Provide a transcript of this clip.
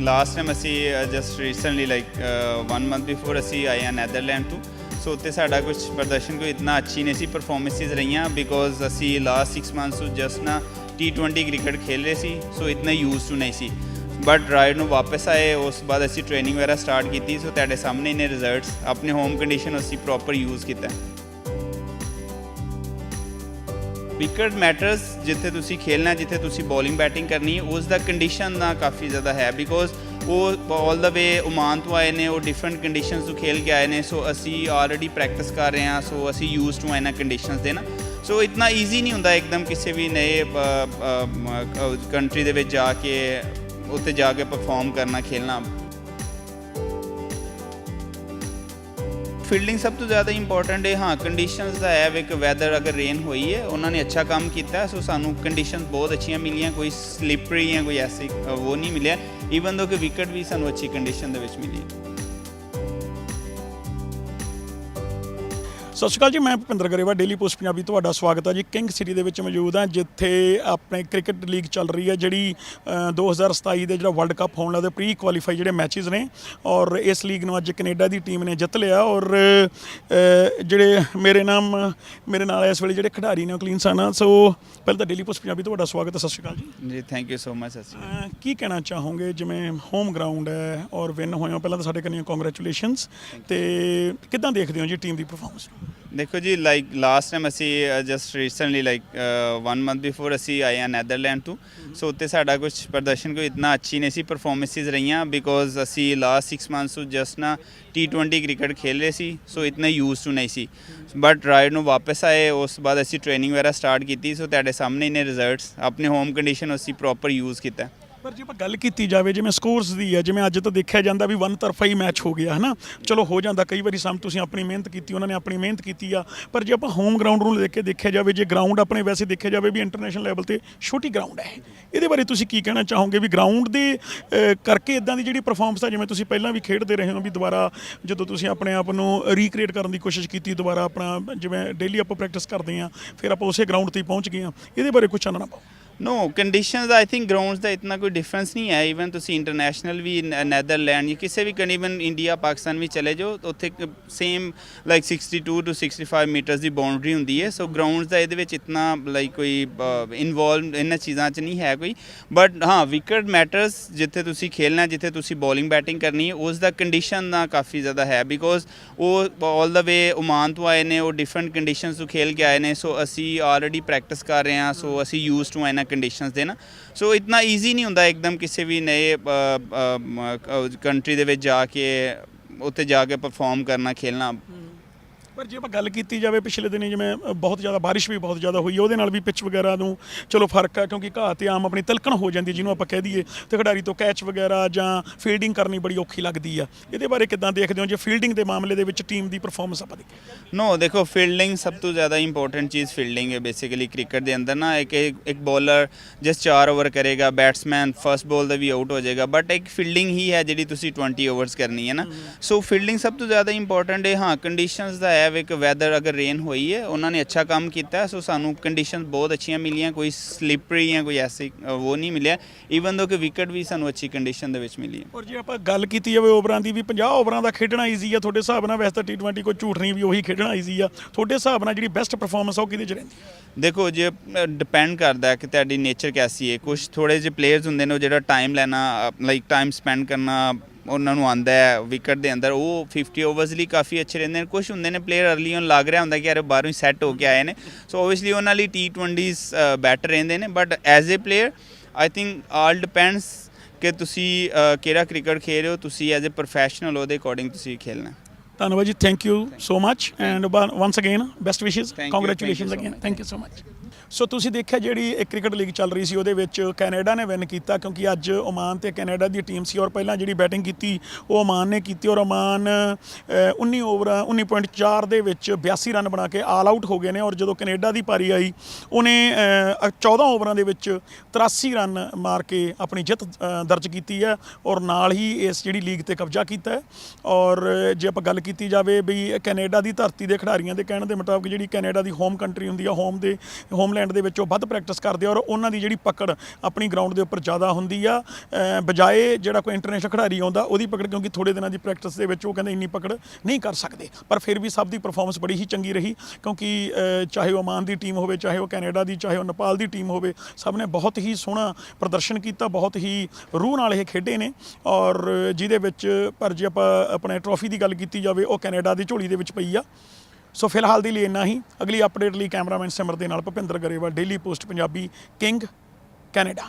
Last time ਅਸੀਂ just recently like 1 month before ਅਸੀਂ ਆਏ ਆ ਨੈਦਰਲੈਂਡ ਤੋਂ ਸੋ ਉੱਥੇ ਸਾਡਾ ਕੁਝ ਪ੍ਰਦਰਸ਼ਨ ਕੋਈ ਇਤਨਾ ਅੱਛੀ ਨਹੀਂ ਸੀ ਪਰਫਾਰਮੈਂਸਿਸ ਰਹੀਆਂ ਬਿਕੋਜ਼ ਅਸੀਂ ਲਾਸਟ 6 ਮੰਥਸ ਤੋਂ ਜਸਟ ਨਾ T20 ਕ੍ਰਿਕਟ ਖੇਲ ਰਹੇ ਸੀ ਸੋ ਇਤਨਾ ਯੂਜ਼ ਟੂ ਨਹੀਂ ਸੀ। ਬਟ ਰਾਈਡ ਨੂੰ ਵਾਪਸ ਆਏ, ਉਸ ਤੋਂ ਬਾਅਦ ਅਸੀਂ ਟ੍ਰੇਨਿੰਗ ਵਗੈਰਾ ਸਟਾਰਟ ਕੀਤੀ ਸੋ ਤੁਹਾਡੇ ਸਾਹਮਣੇ ਨੇ ਰਿਜ਼ਲਟਸ ਆਪਣੇ ਹੋਮ ਕੰਡੀਸ਼ਨ ਅਸੀਂ ਪ੍ਰੋਪਰ ਯੂਜ਼ ਕੀਤਾ। ਵਿਕਟ ਮੈਟਰਸ ਜਿੱਥੇ ਤੁਸੀਂ ਖੇਲਣਾ, ਜਿੱਥੇ ਤੁਸੀਂ ਬੋਲਿੰਗ ਬੈਟਿੰਗ ਕਰਨੀ, ਉਸ ਦਾ ਕੰਡੀਸ਼ਨ ਦਾ ਕਾਫੀ ਜ਼ਿਆਦਾ ਹੈ ਬਿਕੋਜ਼ ਉਹ ਆਲ ਦਾ ਵੇ ਓਮਾਨ ਤੋਂ ਆਏ ਨੇ, ਉਹ ਡਿਫਰੈਂਟ ਕੰਡੀਸ਼ਨਸ ਤੋਂ ਖੇਲ ਕੇ ਆਏ ਨੇ ਸੋ ਅਸੀਂ ਆਲਰੇਡੀ ਪ੍ਰੈਕਟਿਸ ਕਰ ਰਹੇ ਹਾਂ ਸੋ ਅਸੀਂ ਯੂਜ਼ ਟੂ ਇਹਨਾਂ ਕੰਡੀਸ਼ਨਸ ਦੇ ਨਾ। ਸੋ ਇਤਨਾ ਈਜ਼ੀ ਨਹੀਂ ਹੁੰਦਾ ਇੱਕਦਮ ਕਿਸੇ ਵੀ ਨਏ ਕੰਟਰੀ ਦੇ ਵਿੱਚ ਜਾ ਕੇ, ਉੱਥੇ ਜਾ ਕੇ ਪਰਫਾਰਮ ਕਰਨਾ, ਖੇਲਣਾ। ਫੀਲਡਿੰਗ ਸਭ ਤੋਂ ਜ਼ਿਆਦਾ ਇੰਪੋਰਟੈਂਟ ਹੈ ਹਾਂ ਕੰਡੀਸ਼ਨਸ ਦਾ ਹੈ ਵੀ ਕਿ ਵੈਦਰ ਅਗਰ ਰੇਨ ਹੋਈ ਹੈ, ਉਹਨਾਂ ਨੇ ਅੱਛਾ ਕੰਮ ਕੀਤਾ, ਸੋ ਸਾਨੂੰ ਕੰਡੀਸ਼ਨਸ ਬਹੁਤ ਅੱਛੀਆਂ ਮਿਲੀਆਂ, ਕੋਈ ਸਲਿਪਰੀ ਜਾਂ ਕੋਈ ਐਸੀ ਉਹ ਨਹੀਂ ਮਿਲਿਆ ਈਵਨ ਦੋ ਕਿ ਵਿਕਟ ਵੀ ਸਾਨੂੰ ਅੱਛੀ ਕੰਡੀਸ਼ਨ ਦੇ ਵਿੱਚ ਮਿਲੀ। ਸਤਿ ਸ਼੍ਰੀ ਅਕਾਲ ਜੀ ਮੈਂ ਭੁਪਿੰਦਰ ਗਰੇਵਾ ਡੇਲੀ ਪੋਸਟ ਪੰਜਾਬੀ ਤੁਹਾਡਾ ਸਵਾਗਤ ਹੈ ਜੀ। ਕਿੰਗ ਸਿਟੀ ਦੇ ਵਿੱਚ ਮੌਜੂਦ ਹਾਂ ਜਿੱਥੇ ਆਪਣੇ ਕ੍ਰਿਕਟ ਲੀਗ ਚੱਲ ਰਹੀ ਹੈ ਜਿਹੜੀ ਅ, 2027 ਦੇ ਜਿਹੜਾ ਵਰਲਡ ਕੱਪ ਹੋਣ ਵਾਲਾ ਪ੍ਰੀ ਕੁਆਲੀਫਾਈ ਜਿਹੜੇ ਮੈਚਸ ਨੇ ਔਰ ਇਸ ਲੀਗ ਨੂੰ ਅੱਜ ਕੈਨੇਡਾ ਦੀ ਟੀਮ ਨੇ ਜਿੱਤ ਲਿਆ ਔਰ ਜਿਹੜੇ ਮੇਰੇ ਨਾਮ ਮੇਰੇ ਨਾਲ ਇਸ ਵੇਲੇ ਜਿਹੜੇ ਖਿਡਾਰੀ ਨੇ ਕਲੀਨ ਸਾਨਾ। ਸੋ ਪਹਿਲਾਂ ਤਾਂ ਡੇਲੀ ਪੋਸਟ ਪੰਜਾਬੀ ਤੁਹਾਡਾ ਸਵਾਗਤ ਹੈ ਸਤਿ ਸ਼੍ਰੀ ਅਕਾਲ ਜੀ। ਜੀ ਥੈਂਕ ਯੂ ਸੋ ਮਚ ਅਸੀਂ ਅਹ ਕੀ ਕਹਿਣਾ ਚਾਹੋਗੇ ਜਿਵੇਂ ਹੋਮ ਗਰਾਊਂਡ ਹੈ ਔਰ ਵਿਨ ਹੋਏ ਹੋ ਪਹਿਲਾਂ ਤਾਂ ਸਾਡੇ ਕੰਨੀਆਂ ਕੰਗ੍ਰੈਚੁਲੇਸ਼ਨਸ ਤੇ ਕਿੱਦਾਂ ਦੇਖਦੇ ਹੋ ਜੀ ਟੀਮ ਦੀ ਪਰਫਾਰਮੈਂਸ ਦੇਖੋ ਜੀ ਲਾਈਕ ਲਾਸਟ ਟਾਈਮ ਅਸੀਂ just recently like 1 month before ਅਸੀਂ ਆਏ ਆ ਨੈਦਰਲੈਂਡ ਤੋਂ ਸੋ ਉੱਤੇ ਸਾਡਾ ਕੁਝ ਪ੍ਰਦਰਸ਼ਨ ਕੋਈ ਇਤਨਾ ਅੱਛੀ ਨਹੀਂ ਸੀ ਪਰਫਾਰਮੈਂਸਿਸ ਰਹੀਆਂ ਬਿਕੋਜ਼ ਅਸੀਂ ਲਾਸਟ 6 ਮੰਥਸ ਤੋਂ ਜਸਟ ਨਾ T20 ਕ੍ਰਿਕਟ ਖੇਲ ਰਹੇ ਸੀ ਸੋ ਇਤਨਾ ਯੂਜ਼ ਟੂ ਨਹੀਂ ਸੀ। ਬਟ ਰਾਈਡ ਨੂੰ ਵਾਪਸ ਆਏ, ਉਸ ਤੋਂ ਬਾਅਦ ਅਸੀਂ ਟ੍ਰੇਨਿੰਗ ਵਗੈਰਾ ਸਟਾਰਟ ਕੀਤੀ ਸੋ ਤੁਹਾਡੇ ਸਾਹਮਣੇ ਨੇ ਰਿਜ਼ਲਟਸ ਆਪਣੇ ਹੋਮ ਕੰਡੀਸ਼ਨ ਅਸੀਂ ਪ੍ਰੋਪਰ ਯੂਜ਼ ਕੀਤਾ। ਪਰ ਜੇ ਆਪਾਂ ਗੱਲ ਕੀਤੀ ਜਾਵੇ, ਜਿਵੇਂ ਸਕੋਰਸ ਦੀ ਹੈ, ਜਿਵੇਂ ਅੱਜ ਤਾਂ ਦੇਖਿਆ ਜਾਂਦਾ ਵੀ ਵਨ ਤਰਫਾ ਹੀ ਮੈਚ ਹੋ ਗਿਆ, ਹਨਾ? ਚਲੋ, ਹੋ ਜਾਂਦਾ, ਕਈ ਵਾਰੀ ਸਮ ਤੁਸੀਂ ਆਪਣੀ ਮਿਹਨਤ ਕੀਤੀ, ਉਹਨਾਂ ਨੇ ਆਪਣੀ ਮਿਹਨਤ ਕੀਤੀ ਆ, ਪਰ ਜੇ ਆਪਾਂ ਹੋਮ ਗਰਾਊਂਡ ਨੂੰ ਲੈ ਕੇ ਦੇਖਿਆ ਜਾਵੇ, ਜੇ ਗਰਾਊਂਡ ਆਪਣੇ ਵੈਸੇ ਦੇਖਿਆ ਜਾਵੇ ਵੀ ਇੰਟਰਨੈਸ਼ਨਲ ਲੈਵਲ ਤੇ ਛੋਟੀ ਗਰਾਊਂਡ ਹੈ ਇਹਦੇ ਬਾਰੇ ਤੁਸੀਂ ਕੀ ਕਹਿਣਾ ਚਾਹੋਗੇ ਵੀ ਗਰਾਊਂਡ ਦੇ ਕਰਕੇ ਇਦਾਂ ਦੀ ਜਿਹੜੀ ਪਰਫਾਰਮੈਂਸ ਆ, ਜਿਵੇਂ ਤੁਸੀਂ ਪਹਿਲਾਂ ਵੀ ਖੇਡਦੇ ਰਹੇ ਹੋ ਵੀ ਦੁਬਾਰਾ ਜਦੋਂ ਤੁਸੀਂ ਆਪਣੇ ਆਪ ਨੂੰ ਰੀਕ੍ਰੀਏਟ ਕਰਨ ਦੀ ਕੋਸ਼ਿਸ਼ ਕੀਤੀ, ਦੁਬਾਰਾ ਆਪਣਾ ਜਿਵੇਂ ਡੇਲੀ ਆਪਾਂ ਪ੍ਰੈਕਟਿਸ ਕਰਦੇ ਆ ਫਿਰ ਆਪਾਂ ਉਸੇ ਗਰਾਊਂਡ ਤੇ ਪਹੁੰਚ ਗਏ ਆ ਇਹਦੇ ਬਾਰੇ ਕੁਝ ਚਾਨਣਾ ਪਾਓ। No conditions I think grounds ਦਾ ਇਤਨਾ ਕੋਈ ਡਿਫਰੈਂਸ ਨਹੀਂ ਹੈ ਇਵਨ ਤੁਸੀਂ ਇੰਟਰਨੈਸ਼ਨਲ ਵੀ ਨੈਦਰਲੈਂਡ ਜਾਂ ਕਿਸੇ ਵੀ ਕਨੀਬਨ ਇੰਡੀਆ ਪਾਕਿਸਤਾਨ ਵੀ ਚਲੇ ਜਾਓ, ਉੱਥੇ ਸੇਮ ਲਾਈਕ 62 ਟੂ 65 ਮੀਟਰਸ ਦੀ ਬਾਉਂਡਰੀ ਹੁੰਦੀ ਹੈ ਸੋ ਗਰਾਊਂਡਸ ਦਾ ਇਹਦੇ ਵਿੱਚ ਇਤਨਾ ਲਾਈਕ ਕੋਈ ਇਨਵੋਲਵ ਇਹਨਾਂ ਚੀਜ਼ਾਂ 'ਚ ਨਹੀਂ ਹੈ ਕੋਈ ਬਟ ਹਾਂ ਵਿਕਟ ਮੈਟਰਸ ਜਿੱਥੇ ਤੁਸੀਂ ਖੇਲਣਾ, ਜਿੱਥੇ ਤੁਸੀਂ ਬੋਲਿੰਗ ਬੈਟਿੰਗ ਕਰਨੀ ਹੈ, ਉਸ ਦਾ ਕੰਡੀਸ਼ਨ ਦਾ ਕਾਫੀ ਜ਼ਿਆਦਾ ਹੈ ਬਿਕੋਜ਼ ਉਹ ਆਲ ਦਾ ਵੇ ਓਮਾਨ ਤੋਂ ਆਏ ਨੇ, ਉਹ ਡਿਫਰੈਂਟ ਕੰਡੀਸ਼ਨਸ ਤੋਂ ਖੇਲ ਕੇ ਆਏ ਨੇ ਸੋ ਅਸੀਂ ਆਲਰੇਡੀ ਪ੍ਰੈਕਟਿਸ ਕਰ ਰਹੇ ਹਾਂ ਸੋ ਅਸੀਂ ਯੂਜ਼ ਟੂ ਇਹਨਾਂ ਕੰਡੀਸ਼ਨਸ ਦੇਣਾ ਸੋ ਇਤਨਾ ਈਜ਼ੀ ਨਹੀਂ ਹੁੰਦਾ ਇੱਕਦਮ ਕਿਸੇ ਵੀ ਨਏ ਕੰਟਰੀ ਦੇ ਵਿੱਚ ਜਾ ਕੇ, ਉੱਥੇ ਜਾ ਕੇ ਪਰਫਾਰਮ ਕਰਨਾ, ਖੇਲਣਾ। ਪਰ ਜੇ ਆਪਾਂ ਗੱਲ ਕੀਤੀ ਜਾਵੇ ਪਿਛਲੇ ਦਿਨੀ ਜਿਵੇਂ ਬਹੁਤ ਜ਼ਿਆਦਾ ਬਾਰਿਸ਼ ਵੀ ਬਹੁਤ ਜ਼ਿਆਦਾ ਹੋਈ ਉਹਦੇ ਨਾਲ ਵੀ ਪਿਚ ਵਗੈਰਾ ਨੂੰ ਚਲੋ ਫ਼ਰਕ ਹੈ ਕਿਉਂਕਿ ਘਾਹ ਤੇ ਆਮ ਆਪਣੀ ਤਿਲਕਣ ਹੋ ਜਾਂਦੀ ਜਿਹਨੂੰ ਆਪਾਂ ਕਹਿ ਦਈਏ ਤੇ ਖਿਡਾਰੀ ਤੋਂ ਕੈਚ ਵਗੈਰਾ ਜਾਂ ਫੀਲਡਿੰਗ ਕਰਨੀ ਬੜੀ ਔਖੀ ਲੱਗਦੀ ਆ। ਇਹਦੇ ਬਾਰੇ ਕਿੱਦਾਂ ਦੇਖਦੇ ਹੋ? ਜੇ ਫੀਲਡਿੰਗ ਦੇ ਮਾਮਲੇ ਦੇ ਵਿੱਚ ਟੀਮ ਦੀ ਪਰਫਾਰਮੈਂਸ ਆਪਾਂ ਦੇਖੀਏ। ਨੋ ਦੇਖੋ ਫੀਲਡਿੰਗ ਸਭ ਤੋਂ ਜ਼ਿਆਦਾ ਇੰਪੋਰਟੈਂਟ ਚੀਜ਼ ਫੀਲਡਿੰਗ ਹੈ ਬੇਸਿਕਲੀ ਕ੍ਰਿਕਟ ਦੇ ਅੰਦਰ ਨਾ ਇੱਕ ਇੱਕ ਬੋਲਰ ਜਸ 4 ਓਵਰ ਕਰੇਗਾ ਬੈਟਸਮੈਨ ਫਰਸਟ ਬੋਲ ਦਾ ਵੀ ਆਊਟ ਹੋ ਜਾਏਗਾ ਬਟ ਇੱਕ ਫੀਲਡਿੰਗ ਹੀ ਹੈ ਜਿਹੜੀ ਤੁਸੀਂ 20 ਓਵਰਸ ਕਰਨੀ ਹੈ ਨਾ। ਸੋ ਫੀਲਡਿੰਗ ਸਭ ਤੋਂ ਜ਼ਿਆਦਾ ਇੰਪੋਰਟੈਂਟ ਹੈ ਹਾਂ ਕੰਡੀਸ਼ਨਸ ਦਾ ਹੈ ਵੀ ਕਿ ਵੈਦਰ ਅਗਰ ਰੇਨ ਹੋਈ ਹੈ ਉਹਨਾਂ ਨੇ ਅੱਛਾ ਕੰਮ ਕੀਤਾ ਸੋ ਸਾਨੂੰ ਕੰਡੀਸ਼ਨਸ ਬਹੁਤ ਅੱਛੀਆਂ ਮਿਲੀਆਂ ਕੋਈ ਸਲਿਪਰੀ ਜਾਂ ਕੋਈ ਐਸੀ ਉਹ ਨਹੀਂ ਮਿਲਿਆ ਈਵਨ ਦੋ ਕਿ ਵਿਕਟ ਵੀ ਸਾਨੂੰ ਅੱਛੀ ਕੰਡੀਸ਼ਨ ਦੇ ਵਿੱਚ ਮਿਲੀ ਹੈ। ਔਰ ਜੇ ਆਪਾਂ ਗੱਲ ਕੀਤੀ ਜਾਵੇ ਓਵਰਾਂ ਦੀ ਵੀ 50 ਓਵਰਾਂ ਦਾ ਖੇਡਣਾ ਈਜ਼ੀ ਆ ਤੁਹਾਡੇ ਹਿਸਾਬ ਨਾਲ ਵੈਸੇ ਤਾਂ T20 ਕੋਈ ਝੂਠ ਨਹੀਂ ਵੀ ਉਹੀ ਖੇਡਣਾ ਈਜ਼ੀ ਆ ਤੁਹਾਡੇ ਹਿਸਾਬ ਨਾਲ ਜਿਹੜੀ ਬੈਸਟ ਪਰਫਾਰਮੈਂਸ ਆ ਉਹ ਕਿਹਦੇ ਚ ਰਹਿੰਦੀ? ਦੇਖੋ ਜੇ ਡਿਪੈਂਡ ਕਰਦਾ ਹੈ ਕਿ ਤੁਹਾਡੀ ਨੇਚਰ ਕੈਸੀ ਹੈ ਕੁਝ ਥੋੜੇ ਜਿਹੇ ਪਲੇਅਰਸ ਹੁੰਦੇ ਨੇ ਉਹ ਜਿਹੜਾ ਟਾਈਮ ਲੈਣਾ ਲਾਈਕ ਟਾਈਮ ਸਪੈਂਡ ਕਰਨਾ ਉਹਨਾਂ ਨੂੰ ਆਂਦਾ ਹੈ ਵਿਕਟ ਦੇ ਅੰਦਰ ਉਹ 50 ਓਵਰਸ ਲਈ ਕਾਫੀ ਅੱਛੇ ਰਹਿੰਦੇ ਨੇ ਕੁਝ ਹੁੰਦੇ ਨੇ ਪਲੇਅਰ ਅਰਲੀ ਔਨ ਲੱਗ ਰਿਹਾ ਹੁੰਦਾ ਕਿ ਯਾਰ ਬਾਹਰੋਂ ਹੀ ਸੈੱਟ ਹੋ ਕੇ ਆਏ ਨੇ। ਸੋ ਓਬਵੀਅਸਲੀ ਉਹਨਾਂ ਲਈ T20s ਬੈਟਰ ਰਹਿੰਦੇ ਨੇ but as a player I think all depends ਕਿ ਤੁਸੀਂ ਕਿਹੜਾ ਕ੍ਰਿਕਟ ਖੇਡ ਰਹੇ ਹੋ ਤੁਸੀਂ ਐਜ਼ ਅ ਪ੍ਰੋਫੈਸ਼ਨਲ ਉਹਦੇ ਅਕੋਰਡਿੰਗ ਤੁਸੀਂ ਖੇਲਣਾ। ਧੰਨਵਾਦ ਜੀ thank you so much and once again best wishes congratulations again thank you so much so ਤੁਸੀਂ ਦੇਖਿਆ ਜਿਹੜੀ ਇੱਕ ਕ੍ਰਿਕਟ ਲੀਗ ਚੱਲ ਰਹੀ ਸੀ ਉਹਦੇ ਵਿੱਚ ਕੈਨੇਡਾ ਨੇ ਵਿਨ ਕੀਤਾ ਕਿਉਂਕਿ ਅੱਜ ਓਮਾਨ ਤੇ ਕੈਨੇਡਾ ਦੀ ਟੀਮ ਸੀ ਔਰ ਪਹਿਲਾਂ ਜਿਹੜੀ ਬੈਟਿੰਗ ਕੀਤੀ ਉਹ ਓਮਾਨ ਨੇ ਕੀਤੀ ਔਰ ਓਮਾਨ ਅ, 19 ਓਵਰਾਂ 19.4 ਦੇ ਵਿੱਚ 82 ਰਨ ਬਣਾ ਕੇ ਆਲ ਆਊਟ ਹੋ ਗਏ ਨੇ ਔਰ ਜਦੋਂ ਕੈਨੇਡਾ ਦੀ ਪਾਰੀ ਆਈ ਉਹਨੇ ਅ, 14 ਓਵਰਾਂ ਦੇ ਵਿੱਚ 83 ਰਨ ਮਾਰ ਕੇ ਆਪਣੀ ਜਿੱਤ ਦਰਜ ਕੀਤੀ ਹੈ ਔਰ ਨਾਲ ਹੀ ਇਸ ਜਿਹੜੀ ਲੀਗ ਤੇ ਕਬਜ਼ਾ ਕੀਤਾ ਹੈ। ਔਰ ਜੇ ਆਪਾਂ ਗੱਲ ਕੀਤੀ ਜਾਵੇ ਵੀ ਕੈਨੇਡਾ ਦੀ ਧਰਤੀ ਦੇ ਖਿਡਾਰੀਆਂ ਦੇ ਕਹਿਣ ਦੇ ਮੁਤਾਬਕ ਜਿਹੜੀ ਕੈਨੇਡਾ ਦੀ ਹੋਮ ਕੰਟਰੀ ਹੁੰਦੀ ਆ ਹੋਮ ਦੇ ਹੋਮ ਹੋਮਲੈਂਡ ਦੇ ਵਿੱਚ ਉਹ ਵੱਧ ਪ੍ਰੈਕਟਿਸ ਕਰਦੇ ਆ ਔਰ ਉਹਨਾਂ ਦੀ ਜਿਹੜੀ ਪਕੜ ਆਪਣੀ ਗਰਾਊਂਡ ਦੇ ਉੱਪਰ ਜ਼ਿਆਦਾ ਹੁੰਦੀ ਆ। ਬਜਾਏ ਜਿਹੜਾ ਕੋਈ ਇੰਟਰਨੈਸ਼ਨਲ ਖਿਡਾਰੀ ਆਉਂਦਾ, ਉਹਦੀ ਪਕੜ ਕਿਉਂਕਿ ਥੋੜੇ ਦਿਨਾਂ ਦੀ ਪ੍ਰੈਕਟਿਸ ਦੇ ਵਿੱਚ ਉਹ ਕਹਿੰਦੇ ਇੰਨੀ ਪਕੜ ਨਹੀਂ ਕਰ ਸਕਦੇ। ਪਰ ਫਿਰ ਵੀ ਸਭ ਦੀ ਪਰਫਾਰਮੈਂਸ ਬੜੀ ਹੀ ਚੰਗੀ ਰਹੀ ਕਿਉਂਕਿ ਚਾਹੇ ਉਹ ਓਮਾਨ ਦੀ ਟੀਮ ਹੋਵੇ, ਚਾਹੇ ਉਹ ਕੈਨੇਡਾ ਦੀ, ਚਾਹੇ ਉਹ ਨੇਪਾਲ ਦੀ ਟੀਮ ਹੋਵੇ, ਸਭ ਨੇ ਬਹੁਤ ਹੀ ਸੋਹਣਾ ਪ੍ਰਦਰਸ਼ਨ ਕੀਤਾ, ਬਹੁਤ ਹੀ ਰੂਹ ਨਾਲ ਇਹ ਖੇਡੇ ਨੇ ਔਰ ਜਿਹਦੇ ਵਿੱਚ ਪਰ ਜੇ ਆਪਾਂ ਆਪਣੇ ਟਰੋਫੀ ਦੀ ਗੱਲ ਕੀਤੀ ਜਾਵੇ, ਉਹ ਕੈਨੇਡਾ ਦੀ ਝੋਲੀ ਦੇ ਵਿੱਚ ਪਈ ਆ। ਸੋ ਫਿਲਹਾਲ ਦੇ ਲਈ ਇੰਨਾ ਹੀ। ਅਗਲੀ ਅਪਡੇਟ ਲਈ ਕੈਮਰਾਮੈਨ ਸਿਮਰ ਦੇ ਨਾਲ Bhupinder Grewal daily post Punjabi king Canada